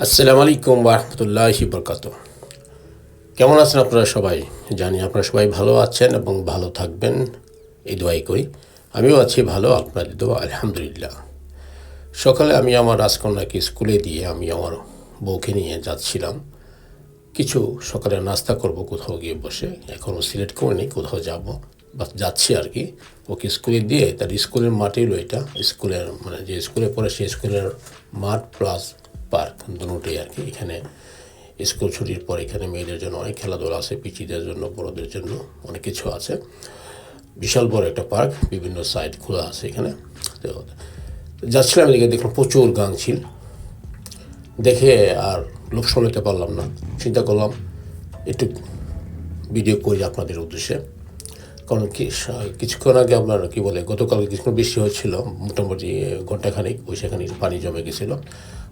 আসসালামু আলাইকুম রহমতুল্লাহি বরকাত কেমন আছেন আপনারা সবাই? জানি আপনারা সবাই ভালো আছেন এবং ভালো থাকবেন। এই দোয়াই করি। আমিও আছি ভালো আপনাদের দোয়া, আলহামদুলিল্লাহ। সকালে আমি আমার রাজকন্যাকে স্কুলে দিয়ে আমি আমার বউকে নিয়ে যাচ্ছিলাম। কিছু সকালে নাস্তা করব, কোথাও গিয়ে বসে। এখনও সিলেক্ট করে করিনি কোথাও যাব। বা যাচ্ছি আর কি। ওকে স্কুলে দিয়ে, তার স্কুলের মাঠেই এটা। স্কুলের মানে যে স্কুলে পড়ে, সেই স্কুলের মাঠ প্লাস পার্ক দুটোই আর কি। এখানে স্কুল ছুটির পর এখানে মেয়েদের জন্য অনেক খেলাধুলা আছে, পিচিদের জন্য, বড়দের জন্য অনেক কিছু আছে। বিশাল বড় একটা পার্ক, বিভিন্ন সাইড খোলা আছে এখানে। তো যাচ্ছিলাম এদিকে, দেখলাম প্রচুর গাং ছিল দেখে আর লোক শোনাতে পারলাম না। চিন্তা করলাম, একটু ভিডিও করি আপনাদের উদ্দেশ্যে। কারণ কি কিছুক্ষণ আগে আপনার কী বলে গতকাল কিছুক্ষণ বৃষ্টি হচ্ছিল মোটামুটি ঘন্টাখানিক, ওই সেখানে পানি জমে গেছিল।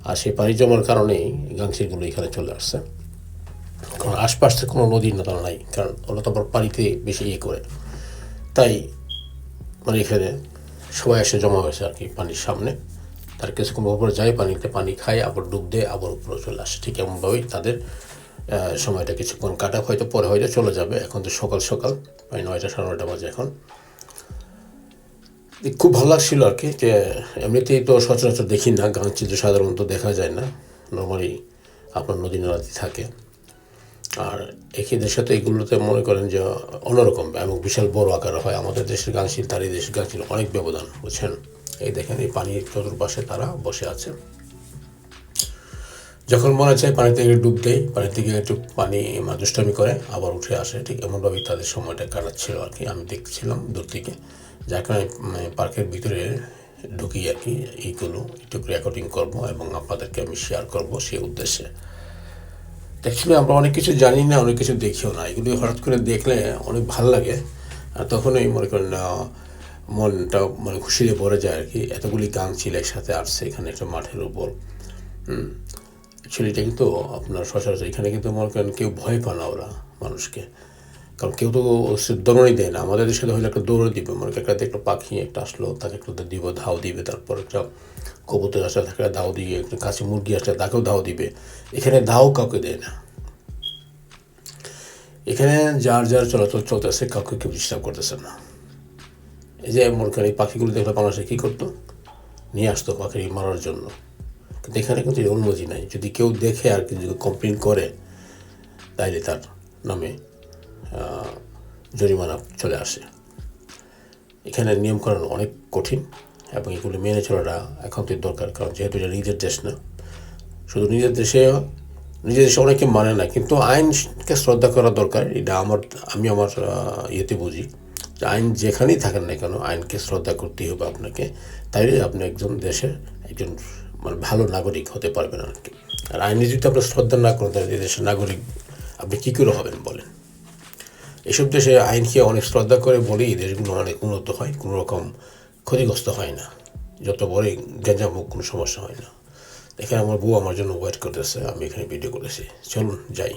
আর সেই পানি জমার কারণেই গাংসিগুলো এখানে চলে আসছে। কারণ আশপাশে কোনো নদী নালা নাই, কারণ ওরা তো আবার পানিতে বেশি ইয়ে করে। তাই মানে এখানে সবাই এসে জমা হয়েছে আর কি পানির সামনে। তার কিছুক্ষণ উপরে যায় পানিতে পানি খায়, আবার ডুব দেয়, আবার উপরে চলে আসে। ঠিক এমনভাবেই তাদের সময়টা কিছুক্ষণ কাটা হয়তো পরে হয়তো চলে যাবে। এখন তো সকাল সকাল, প্রায় নয়টা সাড়ে নয়টা বাজে এখন। খুব ভালো লাগছিল আর কি, যে এমনিতেই তো সচরাচর দেখি না গান চিত্র সাধারণত দেখা যায় না নর্মালি আপনার নদী নালাতে থাকে। আর দেশে তো এগুলোতে মনে করেন যে অন্যরকম এবং বিশাল বড় আকার হয়। আমাদের দেশের গান গানশীল তার এই দেশের গানশীল অনেক ব্যবধান, বুঝছেন? এই দেখেন এই পানির চতুর্পাশে তারা বসে আছে। যখন মনে চায় পানি থেকে ডুব দেয় পানি থেকে একটু পানি দুষ্টামি করে, আবার উঠে আসে, ঠিক এমনভাবেই তাদের সময়টা কাটাচ্ছিল আর কি। আমি দেখছিলাম দূর থেকে, যার কারণে পার্কের ভিতরে ঢুকি আর কি, এইগুলো একটু রেকর্ডিং করব এবং আপনাদেরকে আমি শেয়ার করব সেই উদ্দেশ্যে। অ্যাকচুয়ালি আমরা অনেক কিছু জানি না, অনেক কিছু দেখিও না। এগুলি হঠাৎ করে দেখলে অনেক ভালো লাগে। আর তখনই মনে করেন মনটা মানে খুশিতে ভরে যায় আর কি। এতগুলি গান ছিল একসাথে আসছে এখানে একটা মাঠের উপর। এটা কিন্তু আপনার সচরাচর এখানে কিন্তু মনে করেন কেউ ভয় পায় না ওরা, মানুষকে। কারণ কেউ তো দৌড়ই দেয় না। আমাদের দেশে হলে একটা দৌড়ে দিবে। মনে একটা একটা পাখি একটা আসলো, তাকে একটু দিব, ধাও দিবে। তারপর একটা কবুতর আসলে তাকে দাও দিয়ে, একটা কাছে মুরগি আসলে তাকেও দাও দিবে। এখানে ধাও কাউকে দেয় না। এখানে যার যার চলাচল চলতেছে, কাউকে কেউ ডিস্টার্ব করতেছে না। এই যে মনে করেন এই পাখিগুলো দেখলে বাংলাদেশে কী করতো? নিয়ে আসতো পাখি মারার জন্য। এখানে কিন্তু অনুমতি নাই। যদি কেউ দেখে আর কি, যদি কমপ্লেন করে, তাইলে তার নামে জরিমানা চলে আসে। এখানে নিয়মকানুন অনেক কঠিন এবং এগুলো মেনে চলাটা একান্তই দরকার, কারণ যেহেতু এটা নিজের দেশ না। শুধু নিজের দেশে নিজের দেশে অনেকে মানে না, কিন্তু আইনকে শ্রদ্ধা করা দরকার। এটা আমার, আমি আমার ইয়েতে বুঝি যে আইন যেখানেই থাকেন না কেন, আইনকে শ্রদ্ধা করতেই হবে আপনাকে। তাই আপনি একজন দেশের একজন মানে ভালো নাগরিক হতে পারবেন আর কি। আর আইনে যদি আপনার শ্রদ্ধা না করেন, তাহলে দেশের নাগরিক আপনি কী করে হবেন বলেন? এসব দেশে আইনকে অনেক শ্রদ্ধা করে বলেই দেশগুলো অনেক উন্নত হয়, কোনো রকম ক্ষতিগ্রস্ত হয় না। যত বড়ই গেঞ্জাম হোক, কোনো সমস্যা হয় না। এখানে আমার বউ আমার জন্য ওয়েট করতেছে, আমি এখানে ভিডিও করেছি চলুন, যাই।